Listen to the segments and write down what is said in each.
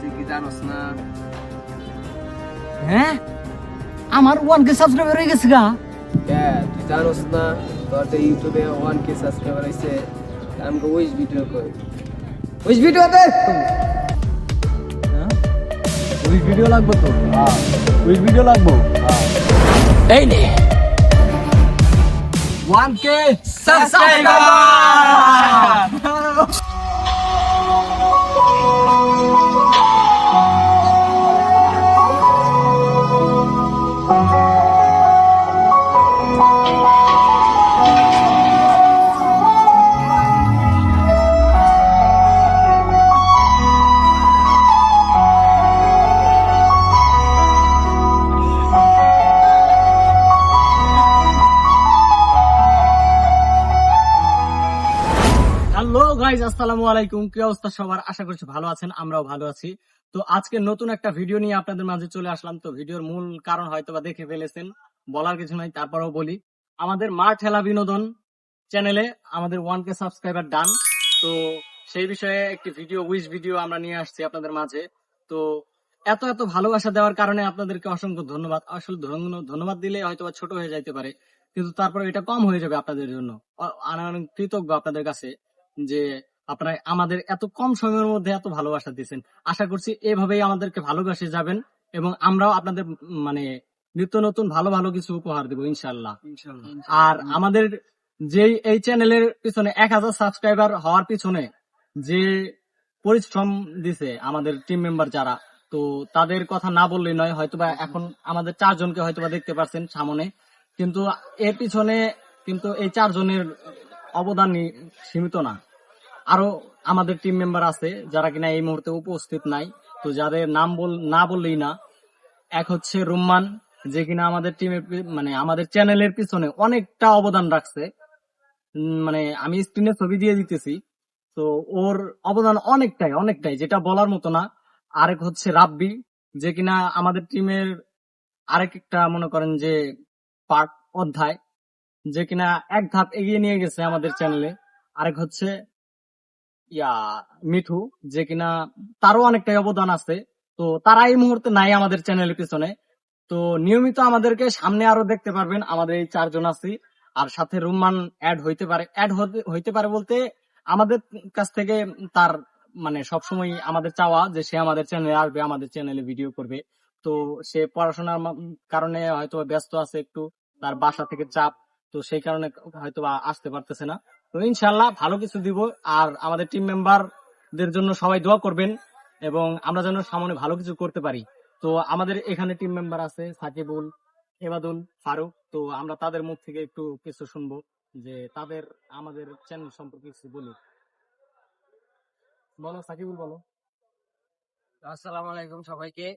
তুই কি জানোস না? হ্যাঁ? আমার ওয়ান কে সাবস্ক্রাইবার হয়ে গেছে গা। কে তুই জানোস না তোর তো ইউটিউবে ওয়ান কে সাবস্ক্রাইবার হয়েছে। আমাকে উইশ ভিডিও কর উইশ ভিডিও দে হ্যাঁ? ওই ভিডিও লাগবে তো? ওই ভিডিও লাগবো? এই নে। One K subscriber hello guys আসসালামু আলাইকুম। কি অবস্থা সবার? আশা করছি ভালো আছেন, আমরাও ভালো আছি। তো আজকে নতুন একটা ভিডিও নিয়ে আপনাদের মাঝে চলে আসলাম। তো ভিডিওর মূল কারণ হয়তো বা দেখে ফেলেছেন, বলার কিছু নাই, তারপরেও বলি। আমাদের মা ঠেলা বিনোদন চ্যানেলে আমাদের ওয়ান কে সাবস্ক্রাইবার ডান। তো সেই বিষয়ে একটি ভিডিও উইশ ভিডিও আমরা নিয়ে আসছি আপনাদের মাঝে। তো এত এত ভালোবাসা দেওয়ার কারণে আপনাদেরকে অসংখ্য ধন্যবাদ। আসলে ধন্য- ধন্যবাদ দিলে হয়তো বা ছোট হয়ে যাইতে পারে, কিন্তু তারপরে এটা কম হয়ে যাবে আপনাদের জন্য অনেক কৃতজ্ঞ আপনাদের কাছে। যে আপনারা আমাদের এত কম সময়ের মধ্যে এত ভালোবাসা দিচ্ছেন আশা করছি এভাবেই আমাদেরকে ভালোবাসে যাবেন এবং আমরাও আপনাদের মানে নিত্য নতুন ভালো ভালো কিছু উপহার দেবো ইনশাল্লাহ আর আমাদের যে এই চ্যানেলের পিছনে এক হাজার সাবস্ক্রাইবার হওয়ার পিছনে যে পরিশ্রম দিছে আমাদের টিম মেম্বার যারা তো তাদের কথা না বললেই নয় হয়তোবা এখন আমাদের চারজনকে হয়তোবা দেখতে পাচ্ছেন সামনে। কিন্তু এর পিছনে কিন্তু এই চারজনের অবদান সীমিত না। আরও আমাদের টিম মেম্বার আছে যারা কিনা এই মুহূর্তে উপস্থিত নাই। তো যাদের নাম বল না বললেই না। এক হচ্ছে রুম্মান, যে কিনা আমাদের টিমের মানে আমাদের চ্যানেলের পিছনে অনেকটা অবদান রাখছে। মানে আমি স্ক্রিনে ছবি দিয়ে দিতেছি। তো ওর অবদান অনেকটাই অনেকটাই, যেটা বলার মতো না। আরেক হচ্ছে রাব্বি, যে কিনা আমাদের টিমের আরেক একটা মনে করেন যে পার্ট অধ্যায়। যে কিনা এক ধাপ এগিয়ে নিয়ে গেছে আমাদের চ্যানেলে। আরেক হচ্ছে, ইয়া, মিঠু, যে কিনা তারও অনেকটাই অবদান আছে। তো তারা এই মুহূর্তে নাই আমাদের চ্যানেলের পিছনে। তো নিয়মিত আমাদেরকে সামনে আরও দেখতে পারবেন। আমাদের এই চারজন আছি। আর সাথে রুম্মান অ্যাড হইতে পারে। অ্যাড হইতে পারে বলতে আমাদের কাছ থেকে তার মানে সবসময় আমাদের চাওয়া যে সে আমাদের চ্যানেলে আসবে, আমাদের চ্যানেলে ভিডিও করবে। তো সে পড়াশোনার কারণে হয়তো ব্যস্ত আছে একটু। তার বাসা থেকে চাপ তো সেই কারণে হয়তো আসতে পারতেছে না। তো ইনশাল্লাহ ভালো কিছু দিব আর আমাদের টিম মেম্বারদের জন্য সবাই দোয়া করবেন এবং আমরা যেন সামনে ভালো কিছু করতে পারি। তো আমাদের এখানে টিম মেম্বার আছে সাকিবুল, এবাদুল, ফারুক। তো আমরা তাদের মুখ থেকে একটু কিছু শুনব যে তাদের আমাদের চ্যানেল সম্পর্কে কিছু বলি। বলো, সাকিবুল বলো। আসসালামু আলাইকুম সবাইকে।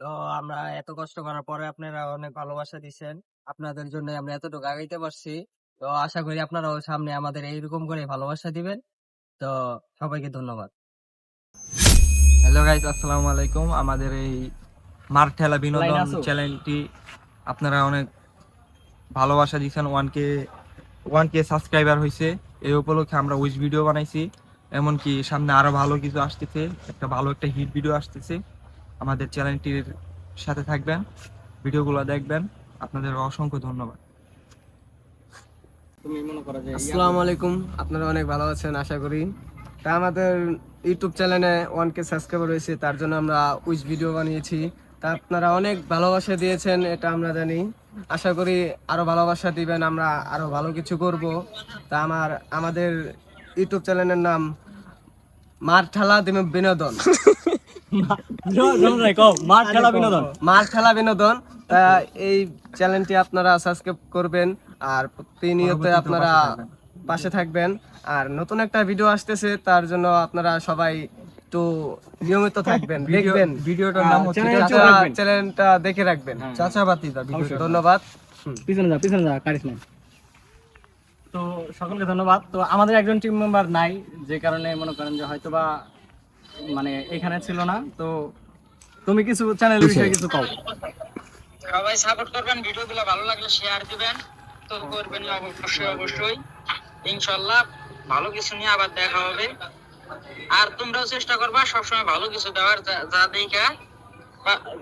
তো আমরা এত কষ্ট করার পরে আপনারা অনেক ভালোবাসা দিচ্ছেন। আপনাদের জন্য আমরা এতটুকু আগাইতে পারছি। তো আশা করি আপনারাও সামনে আমাদের এইরকম করে ভালোবাসা দিবেন। তো সবাইকে ধন্যবাদ। হ্যালো গাইজ আসসালামু আলাইকুম। আমাদের এই মার ঠেলা বিনোদন চ্যানেলটি আপনারা অনেক ভালোবাসা দিয়েছেন। One K one K subscriber হয়েছে এই উপলক্ষে আমরা উইচ ভিডিও বানাইছি। এমনকি সামনে আরও ভালো কিছু আসতেছে। একটা ভালো একটা হিট ভিডিও আসতেছে। আমাদের চ্যানেলটির সাথে থাকবেন ভিডিওগুলো দেখবেন। আপনাদের অসংখ্য ধন্যবাদ। তুমি মনে করো যে আসসালামু আলাইকুম আপনারা অনেক ভালো আছেন আশা করি। তা আমাদের ইউটিউব চ্যানেলে ওয়ান কে সাবস্ক্রাইবার রয়েছে তার জন্য আমরা উইচ ভিডিও বানিয়েছি। তা আপনারা অনেক ভালোবাসা দিয়েছেন এটা আমরা জানি। আশা করি আরও ভালোবাসা দিবেন আমরা আরও ভালো কিছু করব। তা আমার আমাদের ইউটিউব চ্যানেলের নাম মার ঠেলা দিবে বিনোদন মাঠ খেলা বিনোদন। মার খেলা বিনোদন। তা এই চ্যানেলটি আপনারা সাবস্ক্রাইব করবেন আর প্রতিনিয়ত আপনারা পাশে থাকবেন। আর নতুন একটা ভিডিও আসতেছে তার জন্য আপনারা সবাই একটু নিয়মিত থাকবেন দেখবেন। ভিডিওটার নাম হচ্ছে চাচা- রাখবেন। চ্যানেলটা দেখে রাখবেন। চাচা বাতিদা ভিডিওটা ধন্যবাদ। পিছনে যা পিছনে যা কারিস না তো সকলকে ধন্যবাদ। তো আমাদের একজন টিম মেম্বার নাই যে কারণে মনে করেন যে হয়তোবা মানে এখানে ছিল না। তো তুমি কিছু চ্যানেল বিষয়ে কিছু কও। সবাই সাপোর্ট করবেন ভিডিওগুলো ভালো লাগলে শেয়ার দিবেন তো করবেন অবশ্যই অবশ্যই। ইনশাল্লাহ ভালো কিছু নিয়ে আবার দেখা হবে। আর তোমরাও চেষ্টা করবা সবসময় ভালো কিছু দেওয়ার যা- দেখা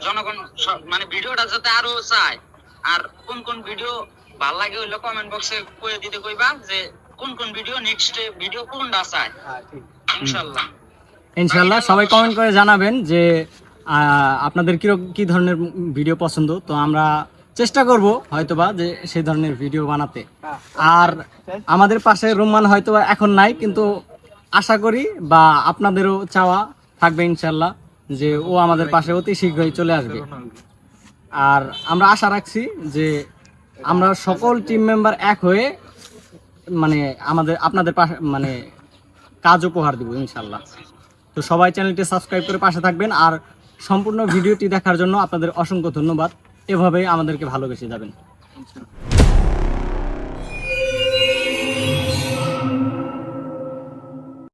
জনগণ মানে ভিডিওটা যাতে আরও চায়। আর কোন কোন ভিডিও ভালো লাগে হইল কমেন্ট বক্সে কয়ে দিতে কইবা যে কোন কোন ভিডিও নেক্সট ভিডিও কোনটা চায়। ইনশাল্লাহ ইনশাল্লাহ সবাই কমেন্ট করে জানাবেন যে আপনাদের কি কি ধরনের ভিডিও পছন্দ? তো আমরা চেষ্টা করব হয়তোবা যে সেই ধরনের ভিডিও বানাতে। আর আমাদের পাশে রোমান হয়তোবা এখন নাই, কিন্তু আশা করি বা আপনাদেরও চাওয়া থাকবে ইনশাল্লাহ যে ও আমাদের পাশে অতি শীঘ্রই চলে আসবে। আর আমরা আশা রাখছি যে আমরা সকল টিম মেম্বার এক হয়ে মানে আমাদের, আপনাদের পাশে মানে কাজ উপহার দিব ইনশাল্লাহ তো সবাই চ্যানেলটি সাবস্ক্রাইব করে পাশে থাকবেন, আর সম্পূর্ণ ভিডিওটি দেখার জন্য আপনাদের অসংখ্য ধন্যবাদ। এভাবেই আমাদেরকে ভালোবেসে যাবেন।